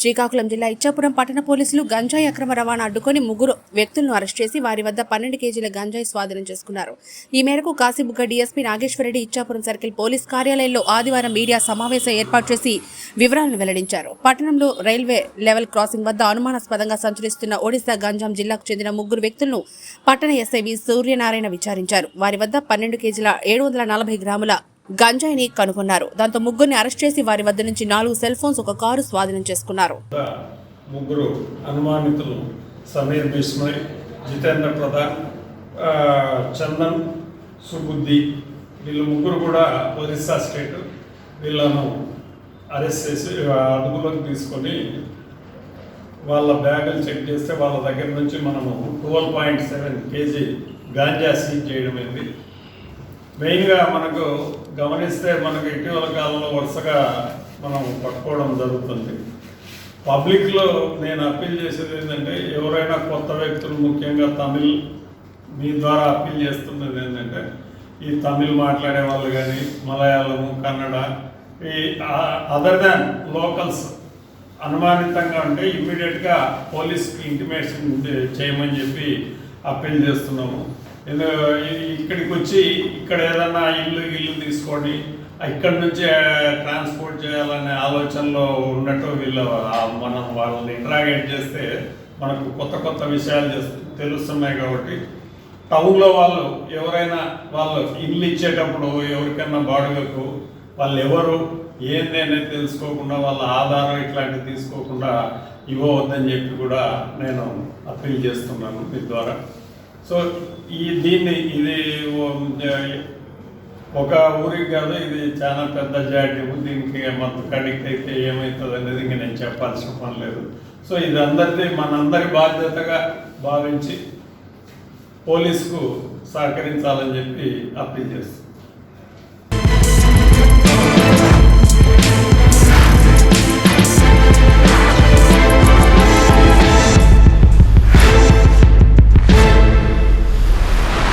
శ్రీకాకుళం జిల్లా ఇచ్చాపురం పట్టణ పోలీసులు గంజాయి అక్రమ రవాణా అడ్డుకొని ముగ్గురు వ్యక్తులను అరెస్ట్ చేసి వారి వద్ద పన్నెండు కేజీల గంజాయి స్వాధీనం చేసుకున్నారు. ఈ మేరకు Kasibugga DSP Nageswarareddy Ichchapuram circle police కార్యాలయంలో ఆదివారం మీడియా సమావేశం ఏర్పాటు చేసి వివరాలను వెల్లడించారు. పట్టణంలో రైల్వే లెవెల్ క్రాసింగ్ వద్ద అనుమానాస్పదంగా సంచరిస్తున్న ఒడిశా గంజాం జిల్లాకు చెందిన ముగ్గురు వ్యక్తులను పట్టణ ఎస్ఐవి సూర్యనారాయణ విచారించారు. వారి వద్ద పన్నెండు కేజీల ఏడు వందల నలభై గ్రాముల గంజాయిని కనుగొన్నారు. దాంతో ముగ్గురిని అరెస్ట్ చేసి వారి వద్ద నుంచి నాలుగు సెల్ ఫోన్స్ ఒక కారు స్వాధీనం చేసుకున్నారు. ముగ్గురు అనుమానితులు సమీర్ బిస్మయ్ జితేంద్ర ప్రధాన్ చందన్ సుబుద్ధి. వీళ్ళు ముగ్గురు కూడా ఒరిస్సా స్టేట్ వీళ్ళను అరెస్ట్ చేసి అదుపులోకి తీసుకొని వాళ్ళ బ్యాగులు చెక్ చేస్తే వాళ్ళ దగ్గర నుంచి మనము twelve point seven KG ganja seize చేయడం అయింది మెయిన్గా మనకు గమనిస్తే మనకు ఇటీవల కాలంలో వరుసగా మనం పట్టుకోవడం జరుగుతుంది. పబ్లిక్లో నేను అప్పీల్ చేసేది ఏంటంటే ఎవరైనా కొత్త వ్యక్తులు ముఖ్యంగా తమిళ్ మీ ద్వారా అప్పీల్ చేస్తున్నది ఏంటంటే ఈ తమిళ్ మాట్లాడే వాళ్ళు కానీ మలయాళము కన్నడ ఈ అదర్ దాన్ లోకల్స్ అనుమానితంగా ఉంటే ఇమ్మీడియట్గా పోలీస్కి ఇంటిమేషన్ చేయమని చెప్పి అప్పీల్ చేస్తున్నాము. ఇక్కడికి వచ్చి ఇక్కడ ఏదన్నా ఇల్లు ఇల్లు తీసుకొని ఇక్కడి నుంచి ట్రాన్స్పోర్ట్ చేయాలనే ఆలోచనలో ఉన్నట్టు వీళ్ళు మనం వాళ్ళని ఇంటరాగేట్ చేస్తే మనకు కొత్త కొత్త విషయాలు తెలుస్తున్నాయి కాబట్టి టౌన్లో వాళ్ళు ఎవరైనా వాళ్ళు ఇల్లు ఇచ్చేటప్పుడు ఎవరికైనా బాడుగకు వాళ్ళు ఎవరు ఏంది అనేది తెలుసుకోకుండా వాళ్ళ ఆధారం ఇట్లాంటివి తీసుకోకుండా ఇవ్వవద్దని చెప్పి కూడా నేను అప్పీల్ చేస్తున్నాను మీ ద్వారా. సో ఈ దీన్ని ఇది ఒక ఊరికి కాదు ఇది చాలా పెద్ద జాడ్యం దీనికి మొత్తం కడిక్ట్ అయితే ఏమవుతుంది అనేది ఇంక నేను చెప్పాల్సిన పని లేదు. సో ఇది అందరిది మనందరి బాధ్యతగా భావించి పోలీసుకు సహకరించాలని చెప్పి అప్పీల్ చేస్తున్నాను.